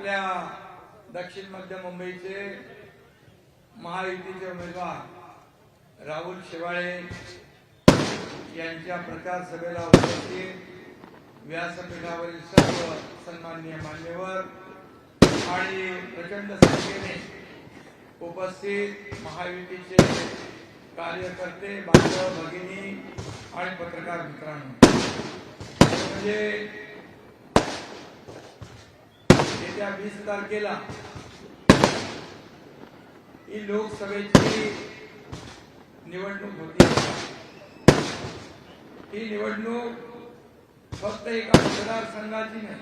आपल्या दक्षिण मध्य मुंबईचे महायुतीचे उमेदवार राहुल शेवाळे यांच्या प्रचार सभेला उपस्थित. व्यासपीठावरील सर्व सन्माननीय मान्यवर आणि प्रचंड संख्येने उपस्थित महायुतीचे कार्यकर्ते बांधव भगिनी आणि पत्रकार मित्रांनो. म्हणजे येत्या वीस तारखेला ही लोकसभेची निवडणूक होती. ही निवडणूक फक्त एका मतदारसंघाची नाही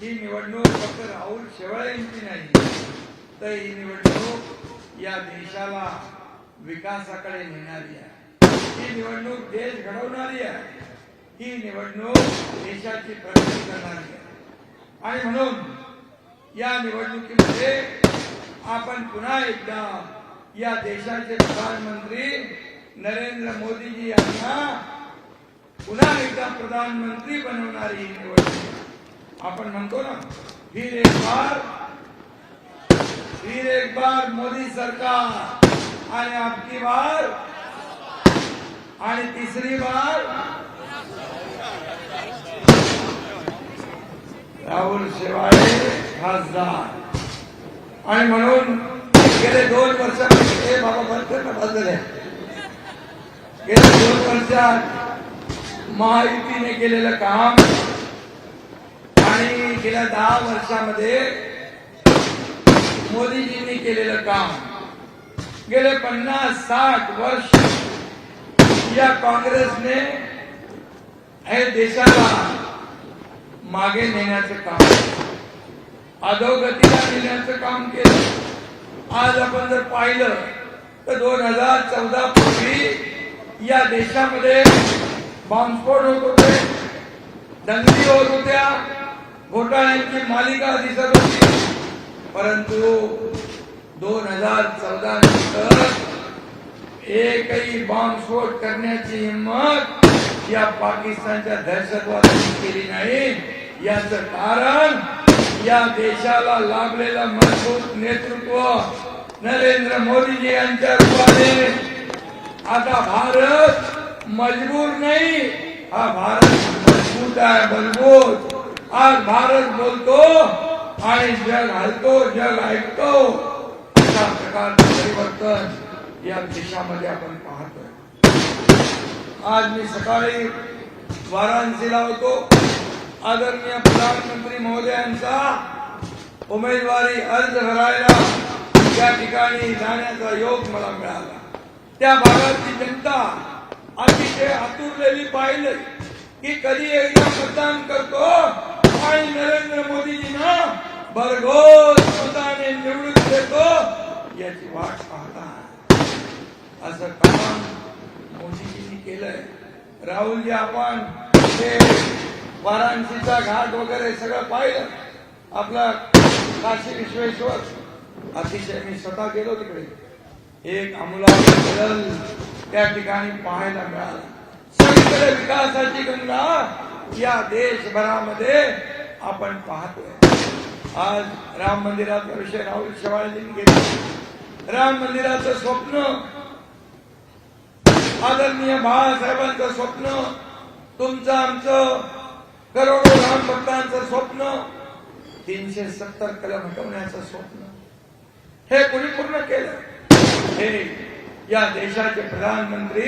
ही निवडणूक फक्त राहुल शेवाळे यांची नाही. तर ही निवडणूक या देशाला विकासाकडे नेणारी आहे. ही निवडणूक देश घडवणारी आहे. ही निवडणूक देशाची प्रगती करणारी आहे. आणि म्हणून या निवडणुकीमध्ये आपण पुन्हा एकदा या देशाचे प्रधानमंत्री नरेंद्र मोदीजी यांना पुन्हा एकदा प्रधानमंत्री बनवणारी ही निवडणूक. आपण म्हणतो ना, फिर एक बार, फिर एक बार मोदी सरकार, आणि आपकी बार, आणि तिसरी बार राहुल शेवाळे. खासदार. आणि म्हणून गेले दोन वर्षामध्ये हे बाबा बंद ना गेल्या दोन वर्षात महायुतीने केलेलं काम आणि गेल्या दहा वर्षामध्ये मोदीजींनी केलेलं काम. गेले पन्नास साठ वर्ष या काँग्रेसने हे देशाला मागे नेण्याचं काम. अधोगतीला नेण्याचं काम केलं. आज आपण जर पाहिलं तर दोन हजार चौदा पूर्वी या देशामध्ये बॉम्बस्फोट होत होते दंगली होत होत्या घोटाळ्यांची मालिका दिसत होती. परंतु दोन हजार चौदा नंतर एकही बॉम्बस्फोट करण्याची हिंमत या पाकिस्तानच्या दहशतवाद्यांनी केली नाही. याचं कारण या देशाला लाभलेला मजबूत नेतृत्व नरेंद्र मोदीजी यांच्या रूपाने. आता भारत मजबूर नाही हा भारत मजबूत आहे मजबूत. आज भारत बोलतो आणि जग हलतो जग ऐकतो. अशा प्रकारचं परिवर्तन या देशामध्ये आपण पाहतोय. आज मी सकाळी वाराणसीला होतो. आदरणीय प्रधानमंत्री महोदयांचा उमेदवारी अर्ज भरायला त्या ठिकाणी जाण्याचा योग मला मिळाला. त्या भागाची जनता अतिशय आतुरलेली पाहिलं की कधी एकदा मतदान करतो आणि नरेंद्र मोदीजींना भरघोस मताने निवडून देतो याची वाट पाहता असं काम मोदीजींनी केलंय. राहुलजी आपण वाराणसीचा घाट वगैरे सगळं पाहिलं. आपला काशी विश्वेश्वर. अतिशय मी स्वतः गेलो तिकडे. एक आमूलाग्र बदल त्या ठिकाणी पाहायला मिळाला. सगळीकडे विकासाची गंगा या देशभरामध्ये आपण पाहतोय. आज राम मंदिराचा विषय राहुल शेवाळजींनी घेतला. राम मंदिराचं स्वप्न आदरणीय बाळासाहेबांचं स्वप्न तुमचं आमचं करोडो राम भक्तांचं स्वप्न तीनशे सत्तर कलम हटवण्याचं स्वप्न. हे कोणी पूर्ण केलं? हे या देशाचे प्रधानमंत्री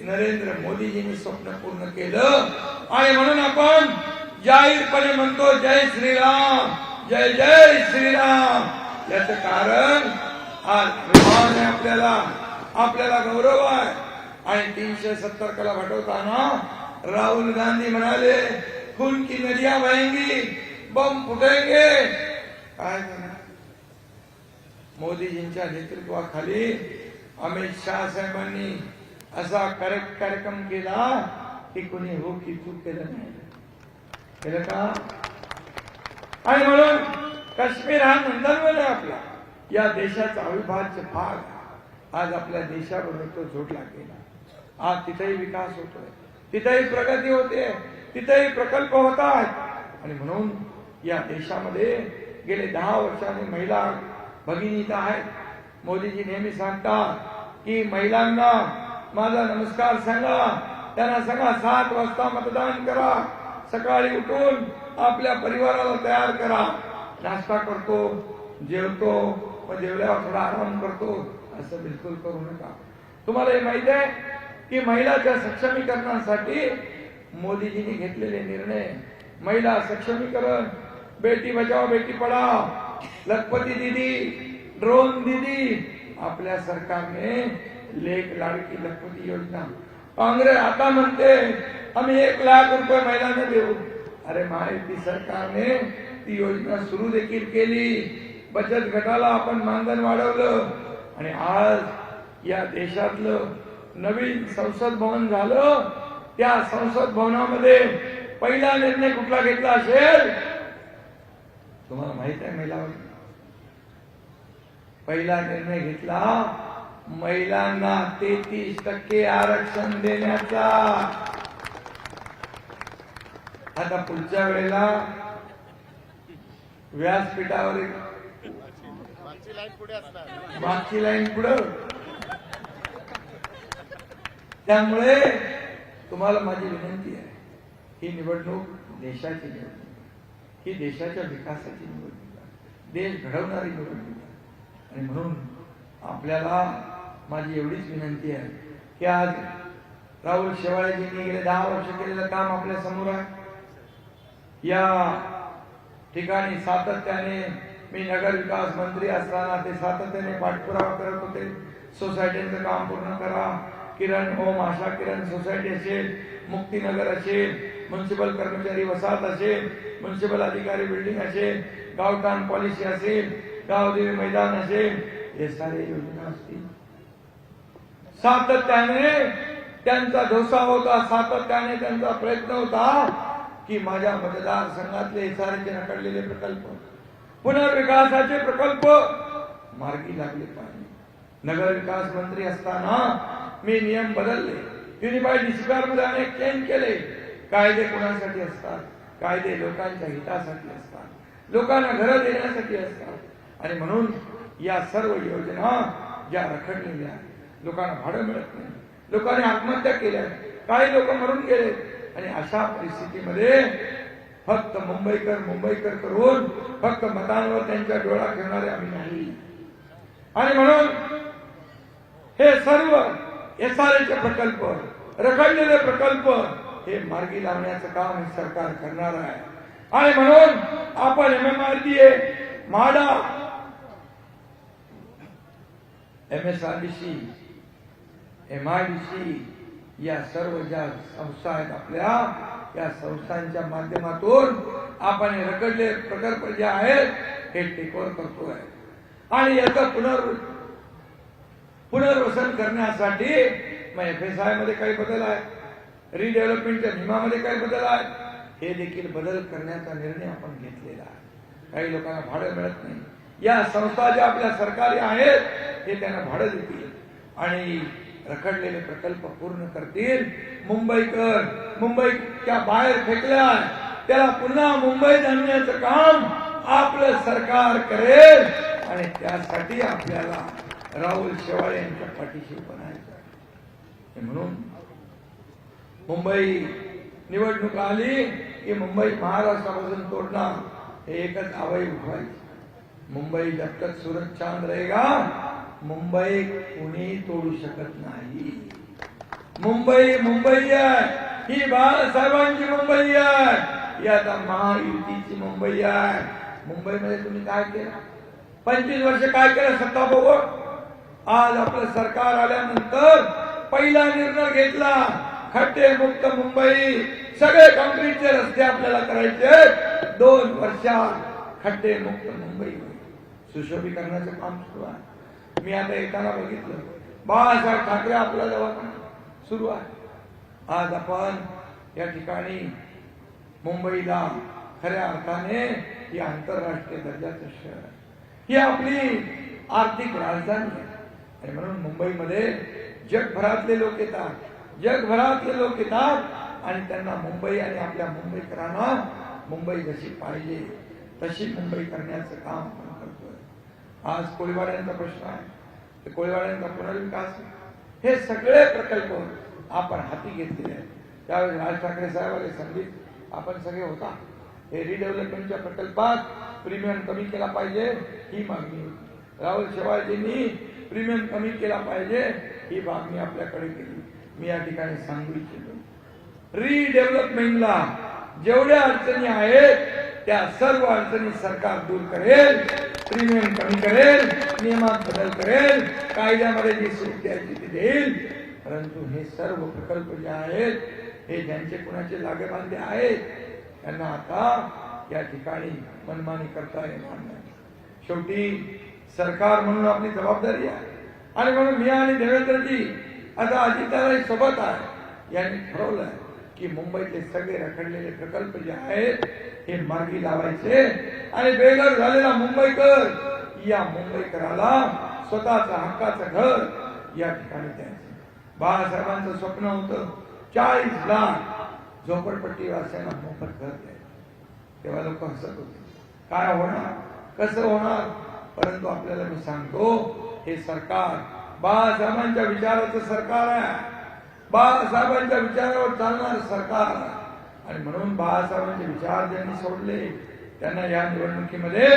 नरेंद्र मोदीजींनी स्वप्न पूर्ण केलं. आणि म्हणून आपण जाहीरपणे म्हणतो जय श्रीराम जय जय श्रीराम. याचं कारण आज अभिमान आहे आपल्याला. आपल्याला गौरव आहे. आणि तीनशे सत्तर कला हटवताना राहुल गांधी म्हणाले खून की नदियां बहेंगी बम फुटेंगे। काय करणार मोदीजींच्या नेतृत्वाखाली अमित शहा साहेबांनी असा करेक्ट कार्यक्रम केला की कोणी हो की चूक केलं नाही केलं का आणि म्हणून काश्मीर हा नंदनवन आहे आपला। या देशाचा अविभाज्य भाग आज आपल्या देशाबरोबर तो जोडला गेला आज तिथेही विकास होतोय तिथेही प्रगती होते. तिथेही प्रकल्प होत आहेत. आणि म्हणून या देशामध्ये गेले दहा वर्षांनी महिला भगिनी इथं आहेत. मोदीजी नेहमी सांगतात की महिलांना माझा नमस्कार सांगा. त्यांना सांगा सात वाजता मतदान करा. सकाळी उठून आपल्या परिवाराला तयार करा. नाश्ता करतो जेवतो मग जेवल्यावर थोडा आराम करतो. असं बिलकुल करू नका. तुम्हाला हे माहिती आहे की महिलाच्या सक्षमीकरणासाठी मोदीजींनी घेतलेले निर्णय. महिला सक्षमीकरण बेटी बचाव बेटी पढाव लखपती दिदी ड्रोन दिदी. आपल्या सरकारने लेख लाडकी लखपती योजना. काँग्रेस आता म्हणते आम्ही एक लाख रुपये महिलांना देऊ. अरे महायुती सरकारने ती योजना सुरू देखील केली. बचत गटाला आपण मानधन वाढवलं. आणि आज या देशातलं नवीन संसद भवन झालं. त्या संसद भवनामध्ये पहिला निर्णय कुठला घेतला असेल? तुम्हाला माहीत आहे महिला पहिला निर्णय घेतला महिलांना तेहतीस टक्के आरक्षण देण्याचा. आता पुढच्या वेळेला व्यासपीठावर मागची लाईन पुढे मागची लाईन पुढं. त्यामुळे तुम्हाला माझी विनंती आहे ही निवडणूक देशाची निवडणूक ही देशाच्या विकासाची निवडणूक आहे. देश घडवणारी निवडणूक आहे. आणि म्हणून आपल्याला माझी एवढीच विनंती आहे की आज राहुल शेवाळेजींनी गेले दहा वर्ष केलेलं काम आपल्यासमोर आहे. या ठिकाणी सातत्याने मी नगर विकास मंत्री असताना ते सातत्याने पाठपुरावा करत होते. सोसायटीचं काम पूर्ण करा. किरण ओम आशा किरण सोसायटी असेल मुक्तीनगर असेल म्युन्सिपल कर्मचारी वसाहत असेल म्युन्सिपल अधिकारी बिल्डिंग असेल गावठाण पॉलिसी असेल गावदेवी मैदान असेल हे सारे योजना असतील. सातत्याने त्यांचा ढोसा होता सातत्याने त्यांचा प्रयत्न होता की माझ्या मतदारसंघातले सारेचे नकडलेले प्रकल्प पुनर्विकासाचे प्रकल्प मार्गी लागले पाहिजे. नगर विकास मंत्री असताना मी नियम बदलले. युनिफाईड डिसिप्लिनमध्ये अनेक चेंज केले. कायदे कोणासाठी असतात? कायदे लोकांच्या हितासाठी असतात. लोकांना घरं देण्यासाठी असतात. आणि म्हणून या सर्व योजना ज्या रखडलेल्या आहेत लोकांना भाडं मिळत नाही. लोकांनी आत्महत्या केल्या काही लोक मरून गेले. आणि अशा परिस्थितीमध्ये फक्त मुंबईकर मुंबईकर करून फक्त मतांवर त्यांच्या डोळा ठेवणारे आम्ही नाही. आणि म्हणून हे सर्व एस आर चे प्रकल्प रखडलेले प्रकल्प हे मार्गी लावण्याचं काम हे सरकार करणार आहे. आणि म्हणून आपण M M R D A MHADA M S R D C M I D C या सर्व ज्या संस्था आहेत आपल्या या संस्थांच्या माध्यमातून आपण रखडले प्रकल्प जे आहेत हे टेकवर करतोय. आणि याचा पुनर् पुनर्वसन करण्यासाठी मग एफ एस आयमध्ये काही बदल आहे रिडेव्हलपमेंटच्या नियमामध्ये काही बदल आहे हे देखील बदल करण्याचा निर्णय आपण घेतलेला आहे. काही लोकांना भाडं मिळत नाही. या संस्था ज्या आपल्या सरकारी आहेत हे त्यांना भाडं देतील. आणि रखडलेले प्रकल्प पूर्ण करतील. मुंबईकर मुंबईच्या बाहेर फेकल्या त्याला पुन्हा मुंबईत आणण्याचं काम आपलं सरकार करेल. आणि त्यासाठी आपल्याला राहुल शेवाळे यांच्या पाठीशी उभं राहायचं. आहे. म्हणून मुंबई निवडणूक आली की मुंबई महाराष्ट्रापासून तोडणार हे एकच आवई उठवायची. मुंबई जब तक सूरज चांद रहेगा मुंबई कुणी तोडू शकत नाही. मुंबई मुंबई आहे. ही बाळासाहेबांची मुंबई आहे. ही आता महायुतीची मुंबई आहे. मुंबईमध्ये तुम्ही काय केलं? पंचवीस वर्ष काय केलं? सत्ता बघू आज आपलं सरकार आल्यानंतर पहिला निर्णय घेतला. खड्डे मुक्त मुंबई. सगळे कॉन्क्रीटचे रस्ते आपल्याला करायचे दोन वर्षात खड्डे मुक्त मुंबई. सुशोभीकरणाचं काम सुरू आहे. मी आता येताना बघितलं. बाळासाहेब ठाकरे आपला दवाखाना सुरू आहे. आज आपण या ठिकाणी मुंबईला खऱ्या अर्थाने ही आंतरराष्ट्रीय दर्जाचं शहर आहे. ही आपली आर्थिक राजधानी आहे. आणि म्हणून मुंबईमध्ये जगभरातले लोक येतात. जगभरातले लोक येतात आणि त्यांना मुंबई आणि आपल्या मुंबईकरांना मुंबई जशी पाहिजे तशी मुंबई करण्याचं काम आपण करतोय. आज कोळीवाड्यांचा प्रश्न आहे. ते कोळीवाड्यांचा पुनर्विकास हे सगळे प्रकल्प आपण हाती घेतलेले आहेत. त्यावेळेस राज ठाकरे साहेबांनी संगीत संदीप आपण सगळे होता. हे रिडेव्हलपमेंटच्या प्रकल्पात प्रीमियम कमी केला पाहिजे ही मागणी. होती राहुल शेवाळजींनी प्रीमियम कमी केला पाहिजे ही मागणी आपल्याकडे केली मी या ठिकाणी सांगू इच्छितो. रिडेव्हलपमेंटला जेवढ्या अडचणी आहेत त्या सर्व अडचणी सरकार दूर करेल प्रीमियम कमी करेल नियमात बदल करेल कायद्यामध्ये जी सूट द्यायची ती देईल. परंतु हे सर्व प्रकल्प जे आहेत हे ज्यांचे कुणाचे लागेबांधे आहेत त्यांना आता या ठिकाणी मनमानी करता येणार नाही. शेवटी सरकार म्हणून आपली जबाबदारी आहे. आणि म्हणून मी आणि देवेंद्रजी आता अजिताराई सोबत आहे. यांनी ठरवलंय की मुंबईतले सगळे रखडलेले प्रकल्प जे आहेत हे मार्गी लावायचे. आणि बेघर झालेला मुंबईकर या मुंबईकराला स्वतःचं हक्काचं घर या ठिकाणी द्यायचं. बाळासाहेबांचं स्वप्न होतं चाळीस लाख झोपडपट्टीवासियांना मोफत घर द्यायचं. तेव्हा लोक हसत होते. काय होणार? कसं होणार? परंतु आपल्याला मी सांगतो हे सरकार बाळासाहेबांच्या विचाराचं सरकार आहे. बाळासाहेबांच्या विचारावर चालणार सरकार आणि म्हणून बाळासाहेबांचे विचार ज्यांनी सोडले त्यांना या निवडणुकीमध्ये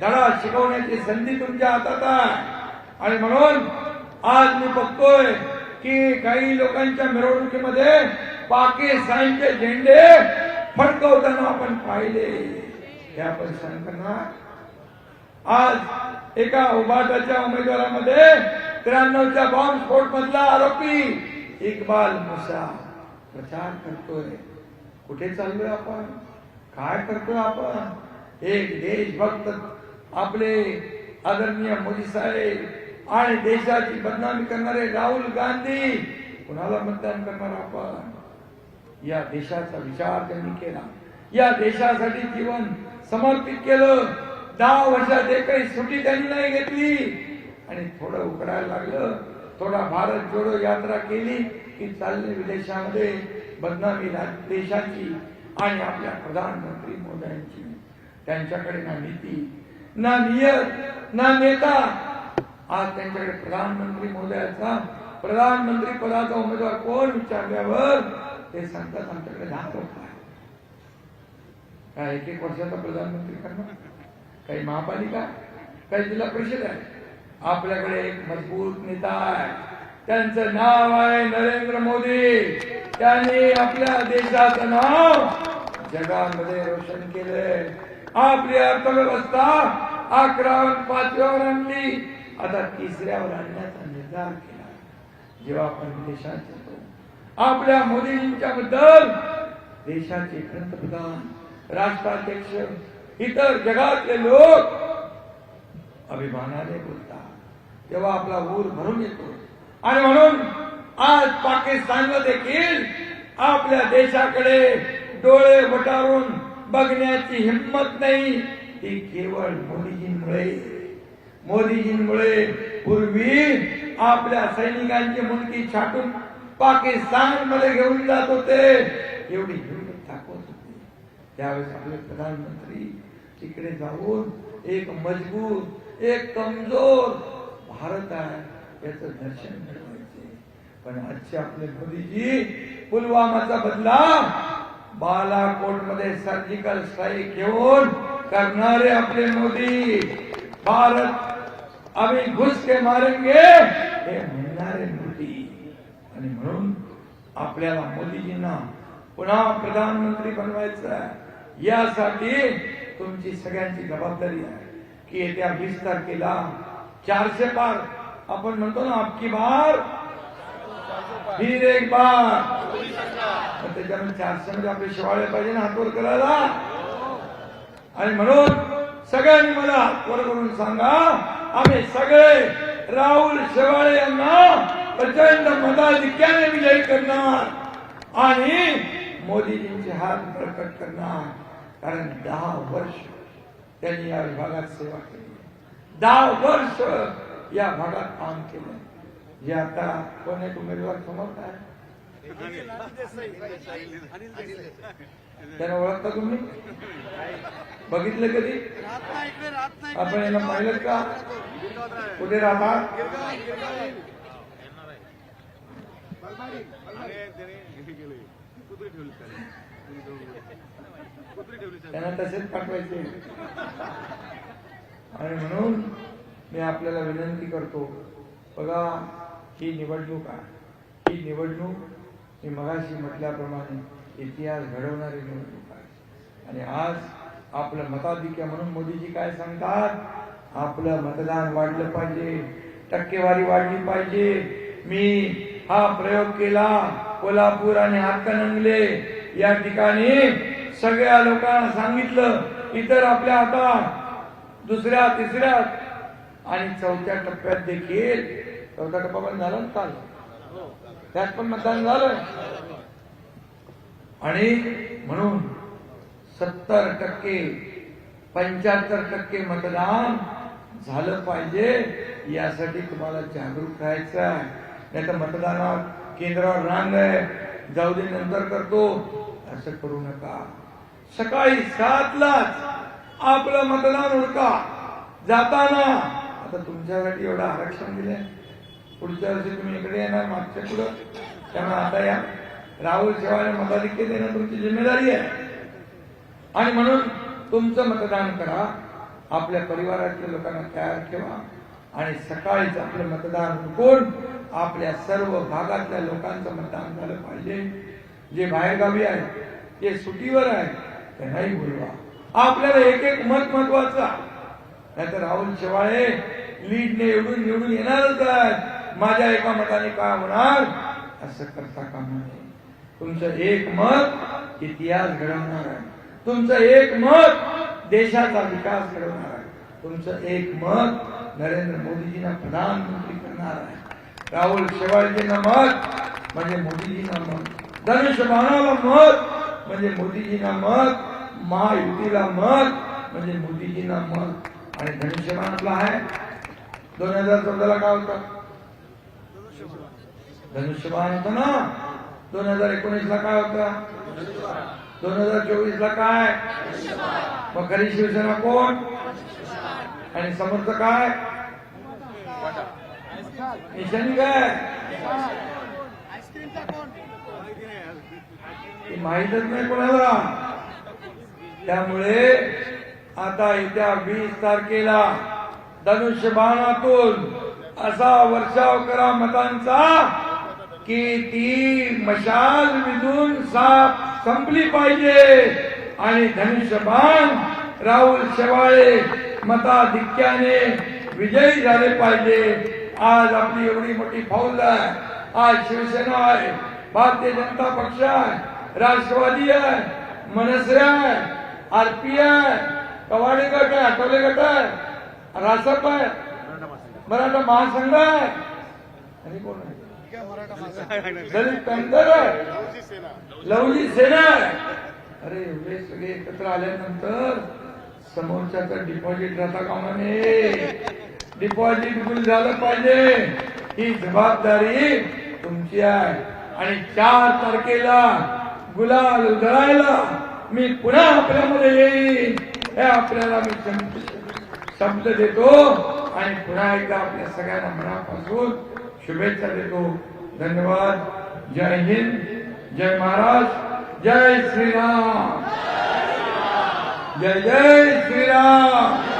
धडा शिकवण्याची संधी तुमच्या हातात आहे. आणि म्हणून आज मी बघतोय की काही लोकांच्या मिरवणुकीमध्ये पाकिस्तानचे झेंडे फडकवताना आपण पाहिले. हे आपण सांगताना आज एका उभाटाच्या उमेदवारामध्ये त्र्याण्णवच्या बॉम्ब स्फोट मधला आरोपी इकबाल मुसा. प्रचार करतोय. कुठे चाललोय आपण? काय करतोय आपण? एक देशभक्त आपले आदरणीय मोदी साहेब आणि देशाची बदनामी करणारे राहुल गांधी. कुणाला मतदान करणार आपण? या देशाचा विचार त्यांनी केला. या देशासाठी जीवन समर्पित केलं. दहा वर्षात एकही सुट्टी त्यांनी नाही घेतली. आणि थोडं उकडायला लागलं. थोडा भारत जोडो यात्रा केली की चालले विदेशामध्ये बदनामी देशाची आणि आपल्या प्रधानमंत्री मोदयांची त्यांच्याकडे ना नीती ना नियत ना नेता. आज त्यांच्याकडे प्रधानमंत्री मोदयाचा प्रधानमंत्री पदाचा उमेदवार कोण विचारल्यावर ते सांगतात आमच्याकडे दहा लोक आहे काय एक एक वर्षाचा प्रधानमंत्री करणार? काही महापालिका काही जिल्हा परिषद आहे. आपल्याकडे एक मजबूत नेता आहे. त्यांचं नाव आहे नरेंद्र मोदी. त्यांनी आपल्या देशाचं नाव जगामध्ये रोशन केलंय. आपली अर्थव्यवस्था अकरावर पाचव्यावर आणली. आता तिसऱ्यावर आणण्याचा निर्धार केला. जेव्हा आपण देशात जातो आपल्या मोदीजींच्या बद्दल देशाचे पंतप्रधान राष्ट्राध्यक्ष इतर जगातले लोक अभिमानाने बोलतात. तेव्हा आपला ऊर भरून येतो. आणि म्हणून आज पाकिस्तानला देखील आपल्या देशाकडे डोळे वटारून बघण्याची हिंमत नाही. ती केवळ मोदीजींमुळे. मोदीजींमुळे पूर्वी आपल्या सैनिकांची मुलगी छाटून पाकिस्तानमध्ये घेऊन जात होते. एवढी हिंमत दाखवत होते. त्यावेळेस आपले प्रधानमंत्री तिकडे जाऊन एक मजबूत एक कमजोर भारत आहे याच दर्शन घडवायचे पण आजचे आपले मोदीजी पुलवामाचा बदला बालाकोटमध्ये सर्जिकल स्ट्राईक घेऊन करणारे आपले मोदी. भारत आम्ही घुस के मारेंगे हे म्हणणारे मोदी. आणि म्हणून आपल्याला मोदीजींना पुन्हा प्रधानमंत्री बनवायचं आहे. यासाठी तुमची सगळ्यांची जबाबदारी आहे. की येत्या वीस तारखेला चारशे पार आपण म्हणतो ना आपकी बार फिर एक बार. त्याच्यामुळे चारशे मध्ये आपले शिवाळे पाहिजे ना हातवर करायला. आणि म्हणून सगळ्यांनी मला हातवर करून सांगा आम्ही सगळे राहुल शेवाळे यांना प्रचंड मताधिक्याने विजयी करणार. आणि मोदीजींचे हात बळकट करणार. कारण दहा वर्ष त्यांनी या विभागात सेवा केली. दहा वर्ष या भागात काम केलं. जे आता कोण एक उमेदवार समोर आहे? त्यांना ओळखता तुम्ही? बघितलं कधी? आपण यांना पाहिलं का? कुठे राहतात त्यांना तसेच पाठवायचे. आणि म्हणून मी आपल्याला विनंती करतो बघा ही निवडणूक आहे. ही निवडणूक मी मगाशी म्हटल्याप्रमाणे इतिहास घडवणारी निवडणूक आहे. आणि आज आपलं मताधिक्य म्हणून मोदीजी काय सांगतात? आपलं मतदान वाढलं पाहिजे टक्केवारी वाढली पाहिजे. मी हा प्रयोग केला कोल्हापूर आणि हातकणंगले. या ठिकाणी सगळ्या लोकांना सांगितलं इतर आपल्या हातात दुसऱ्या तिसऱ्या आणि चौथ्या टप्प्यात देखील चौथा टप्पा पण झाला ना काल. त्यात पण मतदान झालं. आणि म्हणून सत्तर टक्के पंच्याहत्तर टक्के मतदान झालं पाहिजे. यासाठी तुम्हाला जागरूक राहायचं आहे. नाही तर मतदानात केंद्रावर रांग आहे. जाऊ दे नंतर करतो. असं करू नका. सकाळी सातलाच आपलं मतदान उडका. जाताना आता तुमच्यासाठी एवढं आरक्षण दिलंय. पुढच्या वर्षी तुम्ही इकडे येणार मागच्या पुढं. त्यामुळे आता या राहुल शेवाळे मताधिक्य देणं तुमची जिम्मेदारी आहे. आणि म्हणून तुमचं मतदान करा. आपल्या परिवारातल्या लोकांना तयार ठेवा. आणि सकाळीच आपलं मतदान हुकून आपल्या सर्व भागातल्या लोकांचं मतदान झालं पाहिजे. जे बाहेरगावी आहेत जे सुटीवर आहेत त्यांनाही बोलवा. आपल्याला एक एक मत महत्त्वाचा. नाहीतर राहुल शेवाळे लीडने एवढून निवडून येणारच आहेत. माझ्या एका मताने काय होणार? असं करता कामा नये. तुमचं एक मत इतिहास घडवणार आहे. तुमचं एक मत देशाचा विकास घडवणार आहे. तुमचं एक मत नरेंद्र मोदीजींना प्रधानमंत्री करणार आहे. राहुल शेवाळजींना मत म्हणजे मोदीजींना मत. धनुष्यबाणाला मत म्हणजे मोदीजींना मत महायुतीला मत म्हणजे मोदीजींना मत. आणि धनुष्यबाणातला आहे. दोन हजार चौदाला काय होतं? धनुष्यबाण होत ना? दोन हजार एकोणीस ला काय होतं? दोन हजार चोवीस ला काय? मग खरी शिवसेना कोण? आणि समर्थ काय? निशाणी काय? हे माहीतच नाही कोणाला. त्यामुळे आता येत्या वीस तारखेला धनुष्यबाणातून असा वर्षाव करा मतांचा की ती मशाल विजून साप संपली पाहिजे. आणि धनुष्यबाण राहुल शेवाळे मताधिक्याने विजयी झाले पाहिजे. आज आपली एवढी मोठी फौज आहे. आज शिवसेना आहे. भारतीय जनता पक्ष आहे राष्ट्रवादी आहे मनसे आहे आरपी आहे कवाडे गट आहे आठवले गट आहे रासप आहे मराठा महासंघ आहे. आणि कोण आहे? दलित पॅंथर आहे सेना लवली सेना आहे. अरे हे सगळे एकत्र आल्यानंतर समोरच्या तर डिपॉझिट राहता कामा नये. डिपॉझिट गुल झालं पाहिजे. ही जबाबदारी तुमची आहे. आणि चार तारखेला गुलाल उधळायला मी पुन्हा आपल्यामध्ये येईन. हे आपल्याला मी शब्द- शब्द देतो आणि पुन्हा एकदा आपल्या सगळ्यांना मनापासून शुभेच्छा देतो. धन्यवाद. जय हिंद. जय महाराज. जय श्रीराम. जय जय श्रीराम.